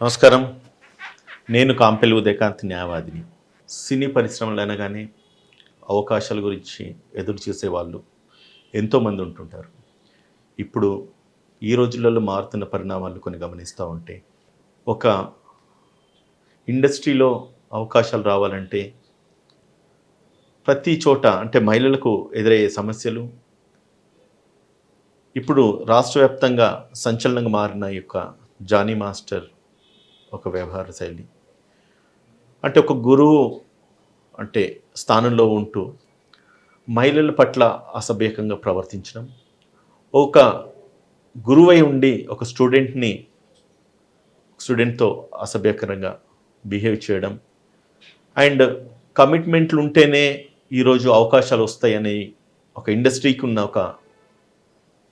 నమస్కారం. నేను కాంపెల్ ఉదయకాంత్ న్యాయవాదిని. సినీ పరిశ్రమలు అనగానే అవకాశాల గురించి ఎదురు చూసే వాళ్ళు ఎంతోమంది ఉంటుంటారు. ఇప్పుడు ఈ రోజులలో మారుతున్న పరిణామాలు కొన్ని గమనిస్తూ ఉంటే ఒక ఇండస్ట్రీలో అవకాశాలు రావాలంటే ప్రతి చోట అంటే మహిళలకు ఎదురయ్యే సమస్యలు ఇప్పుడు రాష్ట్ర వ్యాప్తంగా సంచలనంగా మారిన యొక్క జానీ మాస్టర్ ఒక వ్యవహార శైలి. అంటే ఒక గురువు అంటే స్థానంలో ఉంటూ మహిళల పట్ల అసభ్యకంగా ప్రవర్తించడం ఒక గురువై ఉండి ఒక స్టూడెంట్ని స్టూడెంట్తో అసభ్యకరంగా బిహేవ్ చేయడం అండ్ కమిట్మెంట్లు ఉంటేనే ఈరోజు అవకాశాలు వస్తాయని ఒక ఇండస్ట్రీకి ఉన్న ఒక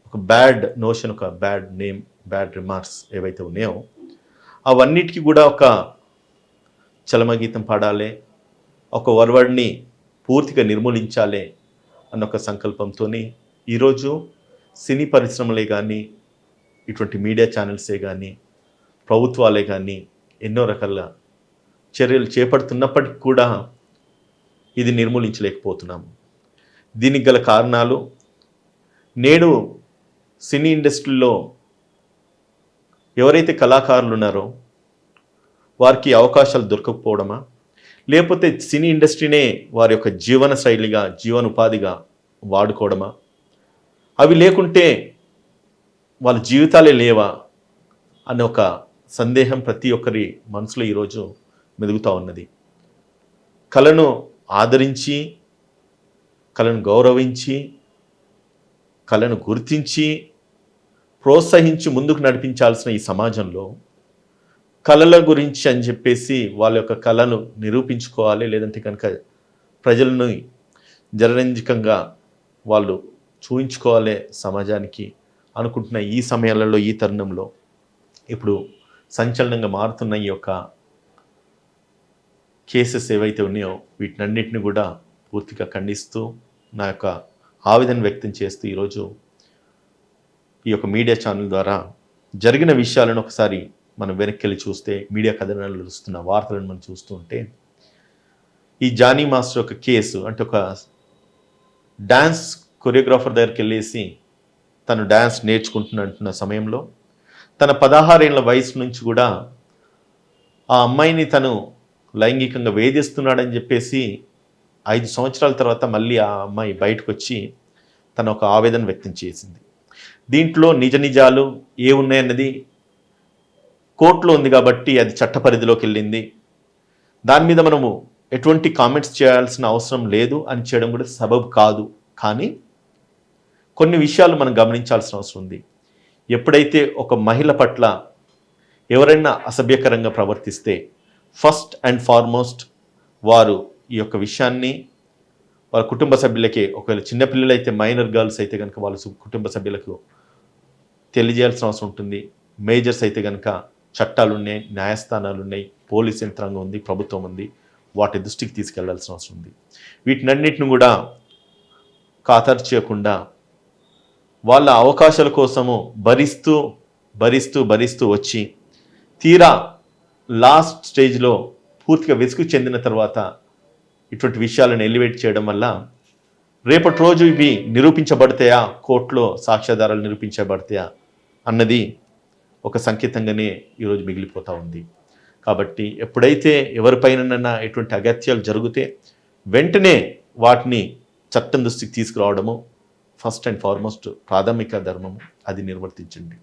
ఒక బ్యాడ్ నోషన్ ఒక బ్యాడ్ నేమ్ బ్యాడ్ రిమార్క్స్ ఏవైతే ఉన్నాయో అవన్నిటికీ కూడా ఒక చలమగీతం పాడాలి ఒక వరవడిని పూర్తిగా నిర్మూలించాలి అన్న ఒక సంకల్పంతో ఈరోజు సినీ పరిశ్రమలే కానీ ఇటువంటి మీడియా ఛానల్సే కానీ ప్రభుత్వాలే కానీ ఎన్నో రకాల చర్యలు చేపడుతున్నప్పటికీ కూడా ఇది నిర్మూలించలేకపోతున్నాము దీనికి గల కారణాలు నేడు సినీ ఇండస్ట్రీలో ఎవరైతే కళాకారులు ఉన్నారో వారికి అవకాశాలు దొరకకపోవడమా? లేకపోతే సినీ ఇండస్ట్రీనే వారి యొక్క జీవన శైలిగా జీవనోపాధిగా వాడుకోవడమా? అవి లేకుంటే వాళ్ళ జీవితాలే లేవా? అనే ఒక సందేహం ప్రతి ఒక్కరి మనసులో ఈరోజు మెదుగుతూ ఉన్నది. కళను ఆదరించి కళను గౌరవించి కళను గుర్తించి ప్రోత్సహించి ముందుకు నడిపించాల్సిన ఈ సమాజంలో కళల గురించి అని చెప్పేసి వాళ్ళ యొక్క కళను నిరూపించుకోవాలి. లేదంటే కనుక ప్రజలను జనరంజకంగా వాళ్ళు చూయించుకోవాలి సమాజానికి అనుకుంటున్న ఈ సమయాలలో ఈ తరుణంలో. ఇప్పుడు సంచలనంగా మారుతున్న ఈ యొక్క కేసెస్ ఏవైతే ఉన్నాయో వీటినన్నిటిని కూడా పూర్తిగా ఖండిస్తూ నా యొక్క ఆవేదన వ్యక్తం చేస్తూ ఈరోజు ఈ యొక్క మీడియా ఛానల్ ద్వారా జరిగిన విషయాలను ఒకసారి మనం వెనక్కి వెళ్ళి చూస్తే మీడియా కథనాలు వస్తున్న వార్తలను మనం చూస్తుంటే ఈ జానీ మాస్టర్ ఒక కేసు అంటే ఒక డ్యాన్స్ కొరియోగ్రాఫర్ దగ్గరికి వెళ్ళేసి తను డ్యాన్స్ నేర్చుకుంటున్నంటున్న సమయంలో తన పదహారేళ్ళ వయసు నుంచి కూడా ఆ అమ్మాయిని తను లైంగికంగా వేధిస్తున్నాడని చెప్పేసి ఐదు సంవత్సరాల తర్వాత మళ్ళీ ఆ అమ్మాయి బయటకు వచ్చి తన ఒక ఆవేదన వ్యక్తం చేసింది. దీంట్లో నిజ నిజాలు ఏ ఉన్నాయన్నది కోర్టులో ఉంది కాబట్టి అది చట్ట పరిధిలోకి వెళ్ళింది. దాని మీద మనము ఎటువంటి కామెంట్స్ చేయాల్సిన అవసరం లేదు అని చేయడం కూడా సబబు కాదు. కానీ కొన్ని విషయాలు మనం గమనించాల్సిన అవసరం ఉంది. ఎప్పుడైతే ఒక మహిళ పట్ల ఎవరైనా అసభ్యకరంగా ప్రవర్తిస్తే ఫస్ట్ అండ్ ఫార్మోస్ట్ వారు ఈ యొక్క విషయాన్ని వాళ్ళ కుటుంబ సభ్యులకే ఒకవేళ చిన్నపిల్లలైతే మైనర్ గర్ల్స్ అయితే కనుక వాళ్ళ సు- కుటుంబ సభ్యులకు తెలియజేయాల్సిన అవసరం ఉంటుంది. మేజర్స్ అయితే కనుక చట్టాలు ఉన్నాయి న్యాయస్థానాలు ఉన్నాయి పోలీస్ యంత్రాంగం ఉంది ప్రభుత్వం ఉంది. వాటి దృష్టికి తీసుకెళ్ళాల్సిన అవసరం ఉంది. వీటినన్నిటిని కూడా ఖాతరు చేయకుండా వాళ్ళ అవకాశాల కోసము భరిస్తూ భరిస్తూ భరిస్తూ వచ్చి తీరా లాస్ట్ స్టేజ్లో పూర్తిగా విసుగు చెందిన తర్వాత ఇటువంటి విషయాలను ఎలివేట్ చేయడం వల్ల రేపటి రోజు ఇవి నిరూపించబడతాయా? కోర్టులో సాక్ష్యాధారాలు నిరూపించబడతాయా? అన్నది ఒక సంకేతంగానే ఈరోజు మిగిలిపోతూ ఉంది. కాబట్టి ఎప్పుడైతే ఎవరిపైనన్నా ఎటువంటి అగత్యాలు జరిగితే వెంటనే వాటిని చట్టం దృష్టికి తీసుకురావడము ఫస్ట్ అండ్ ఫార్మోస్ట్ ప్రాథమిక ధర్మము అది నిర్వర్తించండి.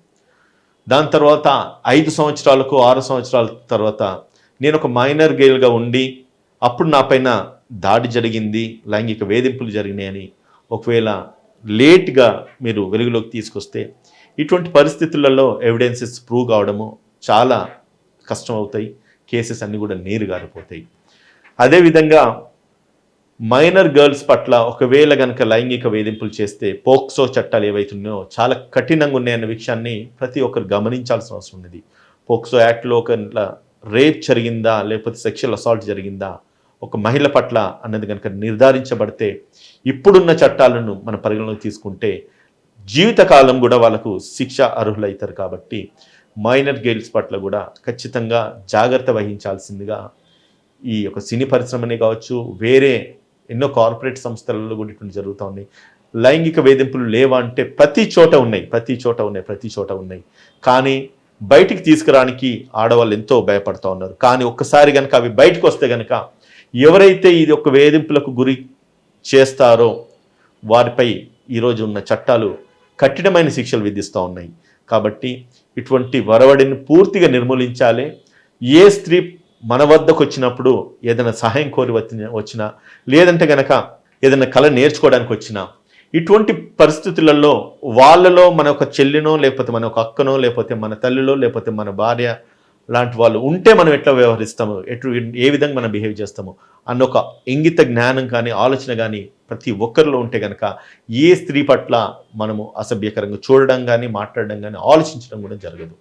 దాని తర్వాత ఐదు సంవత్సరాలకు ఆరు సంవత్సరాల తర్వాత నేను ఒక మైనర్ గేల్గా ఉండి అప్పుడు నా పైన దాడి జరిగింది లైంగిక వేధింపులు జరిగినాయని ఒకవేళ లేట్గా మీరు వెలుగులోకి తీసుకొస్తే ఇటువంటి పరిస్థితులలో ఎవిడెన్సెస్ ప్రూవ్ కావడము చాలా కష్టం అవుతాయి కేసెస్ అన్నీ కూడా నీరు గారిపోతాయి అదేవిధంగా మైనర్ గర్ల్స్ పట్ల ఒకవేళ కనుక లైంగిక వేధింపులు చేస్తే పోక్సో చట్టాలు ఏవైతున్నాయో చాలా కఠినంగా ఉన్నాయన్న విషయాన్ని ప్రతి ఒక్కరు గమనించాల్సిన అవసరం ఉన్నది. పోక్సో యాక్ట్లో ఒక రేప్ జరిగిందా లేకపోతే సెక్షువల్ అసాల్ట్ జరిగిందా ఒక మహిళ పట్ల అన్నది కనుక నిర్ధారించబడితే ఇప్పుడున్న చట్టాలను మన పరిగణలోకి తీసుకుంటే జీవితకాలం కూడా వాళ్ళకు శిక్ష అర్హులవుతారు కాబట్టి మైనర్ గేల్స్ పట్ల కూడా ఖచ్చితంగా జాగ్రత్త వహించాల్సిందిగా ఈ యొక్క సినీ పరిశ్రమనే కావచ్చు వేరే ఎన్నో కార్పొరేట్ సంస్థలలో కూడా ఇటువంటి జరుగుతూ ఉన్నాయి. లైంగిక వేధింపులు లేవా అంటే ప్రతి చోట ఉన్నాయి ప్రతి చోట ఉన్నాయి ప్రతి చోట ఉన్నాయి. కానీ బయటికి తీసుకురానికి ఆడవాళ్ళు ఎంతో భయపడుతూ ఉన్నారు. కానీ ఒక్కసారి కనుక అవి బయటకు వస్తే కనుక ఎవరైతే ఇది ఒక వేధింపులకు గురి చేస్తారో వారిపై ఈరోజు ఉన్న చట్టాలు కఠినమైన శిక్షలు విధిస్తూ ఉన్నాయి. కాబట్టి ఇటువంటి వరవడిని పూర్తిగా నిర్మూలించాలి. ఏ స్త్రీ మన వద్దకు వచ్చినప్పుడు ఏదైనా సహాయం కోరి వచ్చిన వచ్చినా లేదంటే గనక ఏదైనా కళ నేర్చుకోవడానికి వచ్చినా ఇటువంటి పరిస్థితులలో వాళ్ళలో మన ఒక చెల్లినో లేకపోతే మన ఒక అక్కనో లేకపోతే మన తల్లిలో లేకపోతే మన భార్య లాంటి వాళ్ళు ఉంటే మనం ఎట్లా వ్యవహరిస్తాము? ఎటు ఏ విధంగా మనం బిహేవ్ చేస్తాము? అన్న ఒక ఇంగిత జ్ఞానం కానీ ఆలోచన కానీ ప్రతి ఒక్కరిలో ఉంటే కనుక ఏ స్త్రీ పట్ల మనము అసభ్యకరంగా చూడడం కానీ మాట్లాడడం కానీ ఆలోచించడం కూడా జరగదు.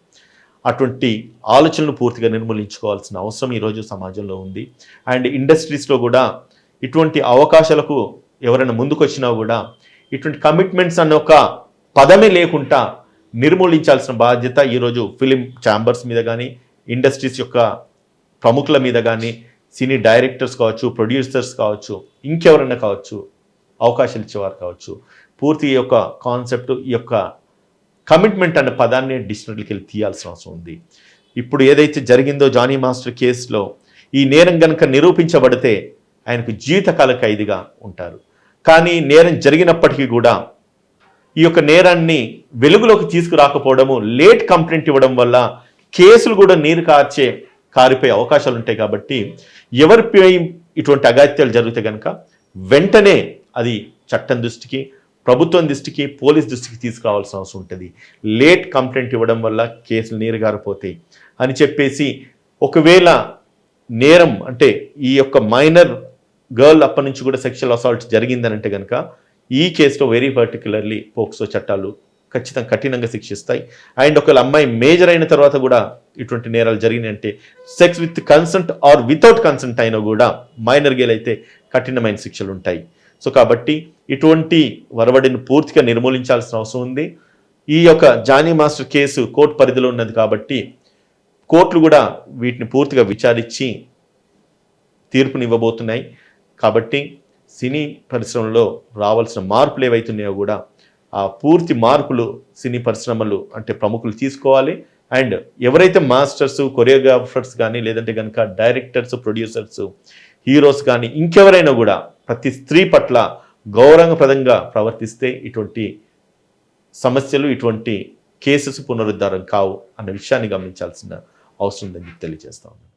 అటువంటి ఆలోచనలు పూర్తిగా నిర్మూలించుకోవాల్సిన అవసరం ఈరోజు సమాజంలో ఉంది. అండ్ ఇండస్ట్రీస్లో కూడా ఇటువంటి అవకాశాలకు ఎవరైనా ముందుకొచ్చినా కూడా ఇటువంటి కమిట్మెంట్స్ అన్న ఒక పదమే లేకుండా నిర్మూలించాల్సిన బాధ్యత ఈరోజు ఫిలిం ఛాంబర్స్ మీద కానీ ఇండస్ట్రీస్ యొక్క ప్రముఖుల మీద కానీ సినీ డైరెక్టర్స్ కావచ్చు ప్రొడ్యూసర్స్ కావచ్చు ఇంకెవరైనా కావచ్చు అవకాశాలు ఇచ్చేవారు కావచ్చు పూర్తి ఈ యొక్క కాన్సెప్ట్ ఈ యొక్క కమిట్మెంట్ అనే పదాన్ని డిక్షనరీకి వెళ్ళి తీయాల్సిన అవసరం ఉంది. ఇప్పుడు ఏదైతే జరిగిందో జానీ మాస్టర్ కేసులో ఈ నేరం కనుక నిరూపించబడితే ఆయనకు జీవితకాల ఖైదీగా ఉంటారు. కానీ నేరం జరిగినప్పటికీ కూడా ఈ యొక్క నేరాన్ని వెలుగులోకి తీసుకురాకపోవడము లేట్ కంప్లైంట్ ఇవ్వడం వల్ల కేసులు కూడా నీరు కార్చే కారిపోయే అవకాశాలు ఉంటాయి కాబట్టి ఎవరిపై ఇటువంటి అగాత్యాలు జరిగితే కనుక వెంటనే అది చట్టం దృష్టికి ప్రభుత్వం దృష్టికి పోలీస్ దృష్టికి తీసుకురావాల్సిన అవసరం ఉంటుంది. లేట్ కంప్లైంట్ ఇవ్వడం వల్ల కేసులు నీరు గారిపోతాయి అని చెప్పేసి ఒకవేళ నేరం అంటే ఈ యొక్క మైనర్ గర్ల్ అప్పటి నుంచి కూడా సెక్షువల్ అసాల్ట్ జరిగిందనంటే కనుక ఈ కేసులో వెరీ పర్టికులర్లీ పోక్సో చట్టాలు ఖచ్చితంగా కఠినంగా శిక్షిస్తాయి. అండ్ ఒకవేళ అమ్మాయి మేజర్ అయిన తర్వాత కూడా ఇటువంటి నేరాలు జరిగినాయంటే sex with consent or without consent అయినా కూడా మైనర్ గేల్ అయితే కఠినమైన శిక్షలు ఉంటాయి. సో కాబట్టి ఇటువంటి వరవడిని పూర్తిగా నిర్మూలించాల్సిన అవసరం ఉంది. ఈ యొక్క జానీ మాస్టర్ కేసు కోర్టు పరిధిలో ఉన్నది కాబట్టి కోర్టులు కూడా వీటిని పూర్తిగా విచారించి తీర్పునివ్వబోతున్నాయి. కాబట్టి సినీ పరిశ్రమలో రావాల్సిన మార్పులు ఏవైతున్నాయో కూడా ఆ పూర్తి మార్పులు సినీ పరిశ్రమలు అంటే ప్రముఖులు తీసుకోవాలి. అండ్ ఎవరైతే మాస్టర్స్ కొరియోగ్రాఫర్స్ కానీ లేదంటే కనుక డైరెక్టర్స్ ప్రొడ్యూసర్స్ హీరోస్ కానీ ఇంకెవరైనా కూడా ప్రతి స్త్రీ పట్ల గౌరవప్రదంగా ప్రవర్తిస్తే ఇటువంటి సమస్యలు ఇటువంటి కేసెస్ పునరుద్ధారం కావు అన్న విషయాన్ని గమనించాల్సిన అవసరం ఉందని తెలియజేస్తా ఉన్నాను.